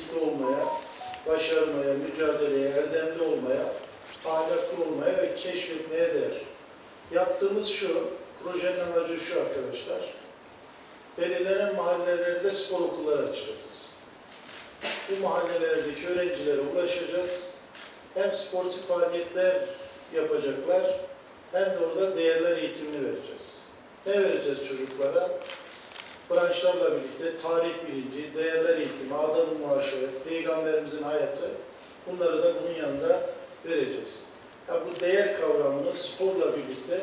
birlikte olmaya, başarmaya, mücadeleye, erdemli olmaya, ahlaklı olmaya ve keşfetmeye değer. Yaptığımız şu, projenin amacı şu arkadaşlar. Belirlenen mahallelerde spor okulları açacağız. Bu mahallelerdeki öğrencilere ulaşacağız. Hem sportif faaliyetler yapacaklar, hem de orada değerler eğitimini vereceğiz. Ne vereceğiz çocuklara? Branşlarla birlikte tarih bilinci, değerler eğitimi, adab-ı muaşeret, peygamberimizin hayatı bunları da bunun yanında vereceğiz. Ya bu değer kavramını sporla birlikte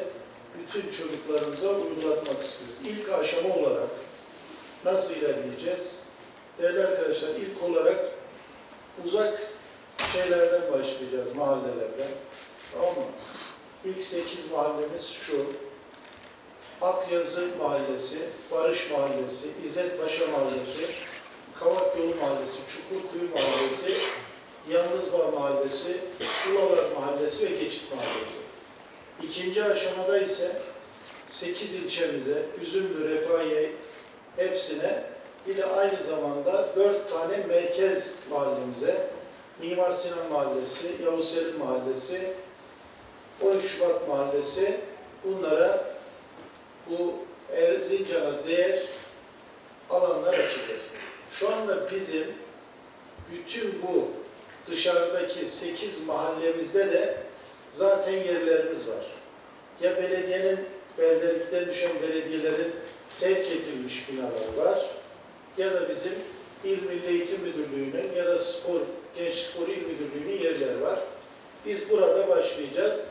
bütün çocuklarımıza uygulatmak istiyoruz. İlk aşama olarak nasıl ilerleyeceğiz? Değerli arkadaşlar ilk olarak uzak şeylerden başlayacağız mahallelerden. Tamam mı? İlk 8 mahallemiz şu. Akyazı Mahallesi, Barış Mahallesi, İzzet Paşa Mahallesi, Kavak Yolu Mahallesi, Çukurkuyu Mahallesi, Yalnızbağ Mahallesi, Ulalar Mahallesi ve Geçit Mahallesi. İkinci aşamada ise 8 ilçemize, Üzümlü, Refahiye hepsine bir de aynı zamanda 4 tane merkez mahallemize, Mimar Sinan Mahallesi, Yavuz Selim Mahallesi, 13 Şubat Mahallesi bunlara bu Erzincan'a değer alanlar açacağız. Şu anda bizim bütün bu dışarıdaki 8 mahallemizde de zaten yerlerimiz var. Ya belediyenin beldelikten düşen belediyelerin terk edilmiş binalar var ya da bizim İl Milli Eğitim Müdürlüğü'nün ya da Spor, Genç Spor İl Müdürlüğü'nün yerleri var. Biz burada başlayacağız.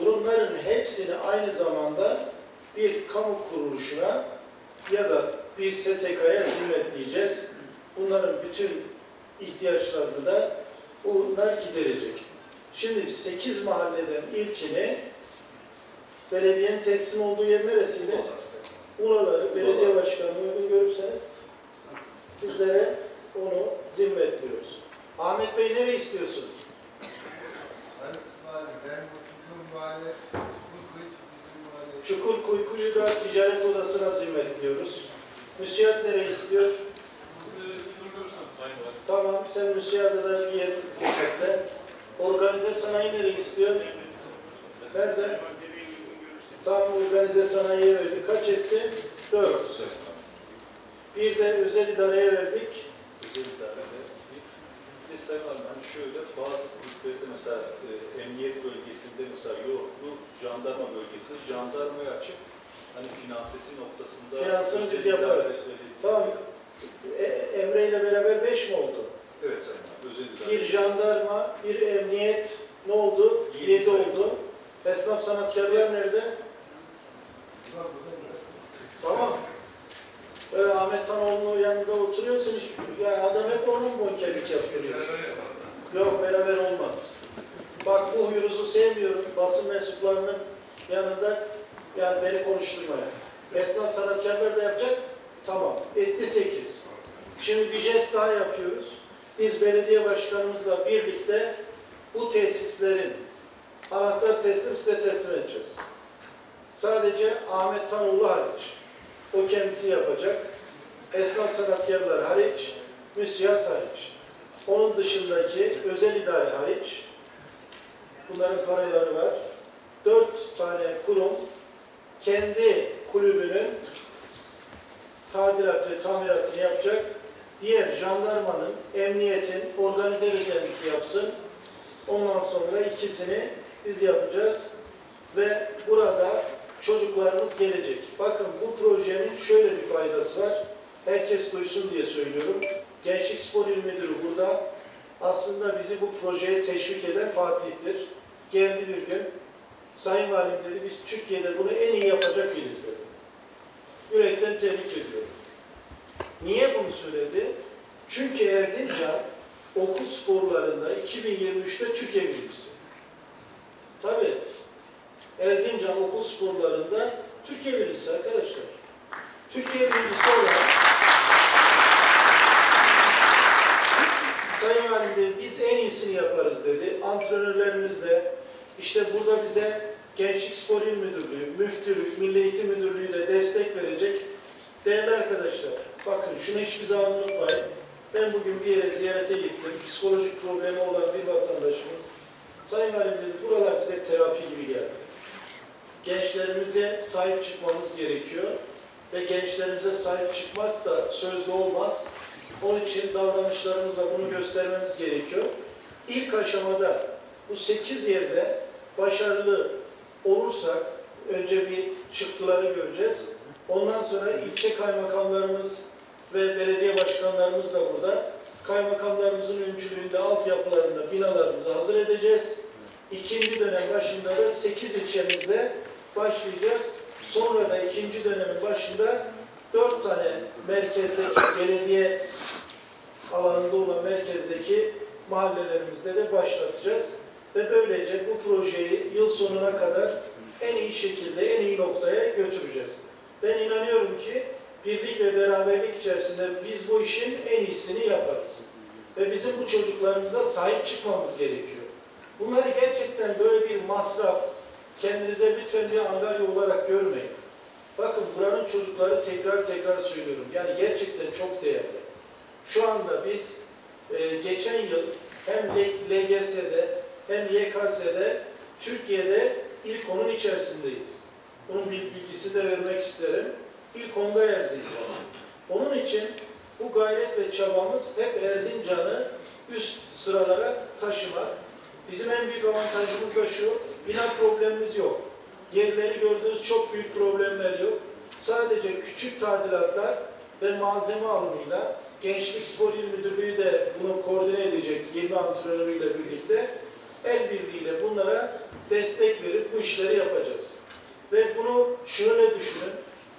Bunların hepsini aynı zamanda bir kamu kuruluşuna ya da bir STK'ya zimmetleyeceğiz. Bunların bütün ihtiyaçlarını da bunlar giderecek. Şimdi 8 mahalleden ilkini belediyenin teslim olduğu yer neresiydi? Ulaları, belediye başkanı uygun görürseniz sizlere onu zimmetliyoruz. Ahmet Bey nereye istiyorsunuz? Ben mahalle Çukurkuyuç bizim mahalle. Çukur Kuykucu'da ticaret odasına zimmetliyoruz. Müsiyat nereye istiyor? Tamam, sen müsiyada da bir yer zimmetle. Organize sanayi nereye istiyor? Nerede? Tam organize sanayiye verdik. Kaç etti? Dört. Bir de özel idareye verdik. özel idareler. De Sayın Valim, hani şöyle bazı kulüplerde mesela e, emniyet bölgesinde mesela yoğurtlu jandarma bölgesinde jandarmaya açıp hani finansesi noktasında Finansını biz yaparız. Tamam. E, Emre ile beraber beş mi oldu? Evet Sayın Valim, özel idare. Bir jandarma, bir emniyet ne oldu? Yedi Yedi oldu. Esnaf sanatkarlar nerede? Tamam. Böyle Ahmet Tanoğlu'nun yanında oturuyorsun, hiç, ya adam hep onun bonkerlik yaptırıyor. Yok beraber olmaz. Bak bu huyunuzu sevmiyorum. Basın mensuplarının yanında yani beni konuşturmaya. Esnaf sanatkarlar da yapacak. Tamam. Etti sekiz. Şimdi bir jest daha yapıyoruz. Biz belediye başkanımızla birlikte bu tesislerin anahtar teslim size teslim edeceğiz. Sadece Ahmet Tanoğlu hariç. O kendisi yapacak. Esnaf sanatkarlar hariç, müsiyat hariç. Onun dışındaki özel idare hariç, bunların paraları var. Dört tane kurum kendi kulübünün tadilatı, tamiratını yapacak. Diğer jandarmanın, emniyetin, organize de kendisi yapsın. Ondan sonra ikisini biz yapacağız. Ve burada çocuklarımız gelecek. Bakın bu projenin şöyle bir faydası var. Herkes duysun diye söylüyorum. Gençlik Spor İl Müdürü burada. Aslında bizi bu projeye teşvik eden Fatih'tir. Geldi bir gün. Sayın Valim dedi biz Türkiye'de bunu en iyi yapacak iliz dedi. Yürekten tebrik ediyorum. Niye bunu söyledi? Çünkü Erzincan okul sporlarında 2023'te Türkiye birincisi. Tabii. Erzincan okul sporlarında Türkiye birincisi arkadaşlar. Türkiye birincisi olarak Sayın Valim dedi, biz en iyisini yaparız dedi. Antrenörlerimiz de işte burada bize Gençlik Spor İl Müdürlüğü, Müftülük, Milli Eğitim Müdürlüğü de destek verecek. Değerli arkadaşlar, bakın şunu hiçbir zaman unutmayın. Ben bugün bir yere ziyarete gittim. Psikolojik problemi olan bir vatandaşımız. Sayın Valim dedi, buralar bize terapi gibi geldi. Gençlerimize sahip çıkmamız gerekiyor. Ve gençlerimize sahip çıkmak da sözlü olmaz. Onun için davranışlarımızla bunu göstermemiz gerekiyor. İlk aşamada bu 8 yerde başarılı olursak önce bir çıktıları göreceğiz. Ondan sonra ilçe kaymakamlarımız ve belediye başkanlarımız da burada. Kaymakamlarımızın öncülüğünde altyapılarını, binalarımızı hazır edeceğiz. İkinci dönem başında da 8 ilçemizde başlayacağız. Sonra da ikinci dönemin başında 4 tane merkezdeki belediye alanında olan merkezdeki mahallelerimizde de başlatacağız. Ve böylece bu projeyi yıl sonuna kadar en iyi şekilde, en iyi noktaya götüreceğiz. Ben inanıyorum ki birlik ve beraberlik içerisinde biz bu işin en iyisini yaparız. Ve bizim bu çocuklarımıza sahip çıkmamız gerekiyor. Bunları gerçekten böyle bir masraf, kendinize lütfen bir angarya olarak görmeyin. Bakın buranın çocukları tekrar tekrar söylüyorum. Yani gerçekten çok değerli. Şu anda biz e, geçen yıl hem LGS'de hem YKS'de Türkiye'de ilk onun içerisindeyiz. Bunun bil- bilgisi de vermek isterim. İlk onda Erzincan. Onun için bu gayret ve çabamız hep Erzincan'ı üst sıralara taşımak. Bizim en büyük avantajımız da şu, bina problemimiz yok. Yerleri gördüğünüz çok büyük problemler yok. Sadece küçük tadilatlar ve malzeme alımıyla Gençlik Spor İl Müdürlüğü de bunu koordine edecek 20 antrenörüyle birlikte el birliğiyle bunlara destek verip bu işleri yapacağız. Ve bunu şöyle düşünün,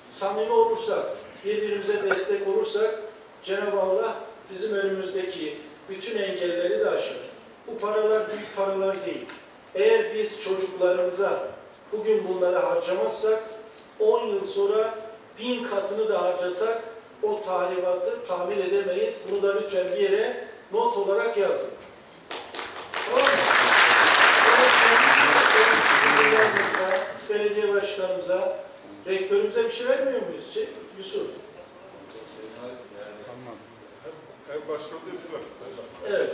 samimi olursak, birbirimize destek olursak Cenab-ı Allah bizim önümüzdeki bütün engelleri de aşar. Bu paralar büyük paralar değil. Eğer biz çocuklarımıza bugün bunları harcamazsak 10 yıl sonra bin katını da harcasak o tahribatı tamir edemeyiz. Bunu da lütfen bir yere not olarak yazın. Belediye başkanımıza, rektörümüze bir şey vermiyor muyuz? Şey, Yusuf. Biz varız. Evet.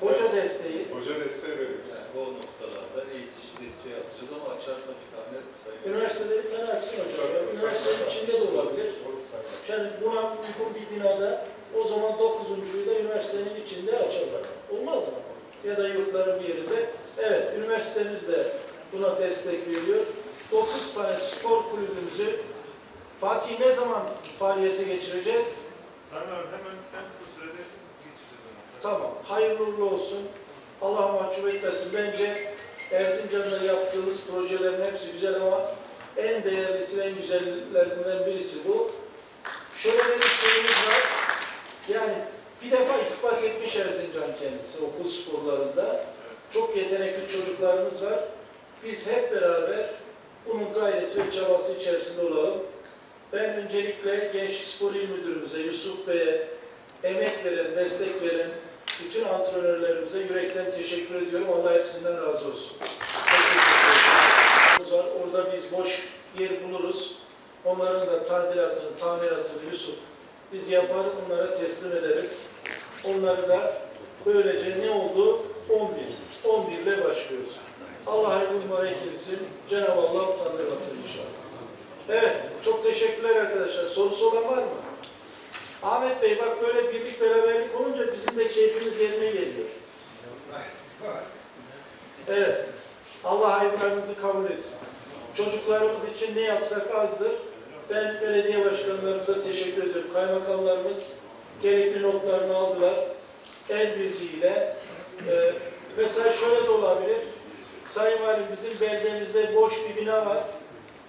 Hoca desteği. Hoca desteği veriyoruz. Yani o noktalarda eğitici desteği yapacağız ama açarsan bir tane sayın. Üniversitede bir tane açsın hocam. Ya, Üniversitenin içinde de olabilir. Yani buna uygun bir binada o zaman dokuzuncuyu da üniversitenin içinde açarlar. Olmaz mı? Ya da yurtların bir yerinde. Evet, üniversitemiz de buna destek veriyor. Dokuz tane spor kulübümüzü Fatih ne zaman faaliyete geçireceğiz? Sayın abi hemen en kısa sürede. Tamam, hayırlı uğurlu olsun. Allah mahcup etmesin. Bence Erzincan'da yaptığımız projelerin hepsi güzel ama en değerlisi ve en güzellerinden birisi bu. Şöyle bir şeyimiz var. Yani bir defa ispat etmiş Erzincan kendisi okul sporlarında. Çok yetenekli çocuklarımız var. Biz hep beraber bunun gayreti ve çabası içerisinde olalım. Ben öncelikle Gençlik Spor İl Müdürümüze, Yusuf Bey'e, emek veren, destek veren bütün antrenörlerimize yürekten teşekkür ediyorum. Allah hepsinden razı olsun. Var. Orada biz boş yer buluruz. Onların da tadilatını, tamiratını Yusuf biz yapar, onlara teslim ederiz. Onları da böylece ne oldu? 11. 11 ile başlıyoruz. Allah hayırlı mübarek etsin. Cenab-ı Allah utandırmasın inşallah. Evet, çok teşekkürler arkadaşlar. Sorusu olan var mı? Ahmet Bey bak böyle birlik beraberlik olunca bizim de keyfimiz yerine geliyor. Evet. Allah hayırlarınızı kabul etsin. Çocuklarımız için ne yapsak azdır. Ben belediye başkanlarımıza teşekkür ediyorum. Kaymakamlarımız gerekli notlarını aldılar. El birliğiyle. E, mesela şöyle de olabilir. Sayın Valim bizim beldemizde boş bir bina var.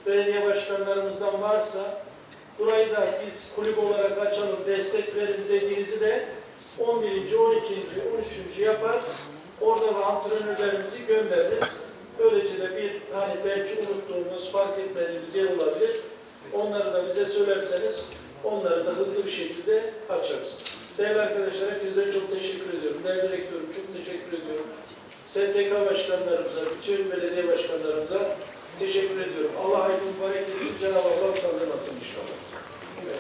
Belediye başkanlarımızdan varsa burayı da biz kulüp olarak açalım, destek verin dediğinizi de 11. 12. 13. yapar. Orada da antrenörlerimizi göndeririz. Böylece de bir hani belki unuttuğumuz, fark etmediğimiz yer olabilir. Onları da bize söylerseniz onları da hızlı bir şekilde açarız. Değerli arkadaşlar hepinize çok teşekkür ediyorum. Değerli rektörüm çok teşekkür ediyorum. STK başkanlarımıza, bütün belediye başkanlarımıza teşekkür ediyorum. Allah hayırlı mübarek etsin. Cenab-ı Allah utandırmasın inşallah. Evet.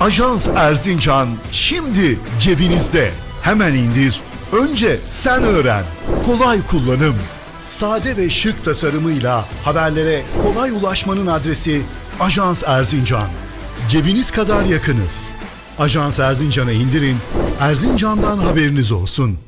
Ajans Erzincan şimdi cebinizde. Hemen indir. Önce sen öğren. Kolay kullanım. Sade ve şık tasarımıyla haberlere kolay ulaşmanın adresi Ajans Erzincan. Cebiniz kadar yakınız. Ajans Erzincan'a indirin. Erzincan'dan haberiniz olsun.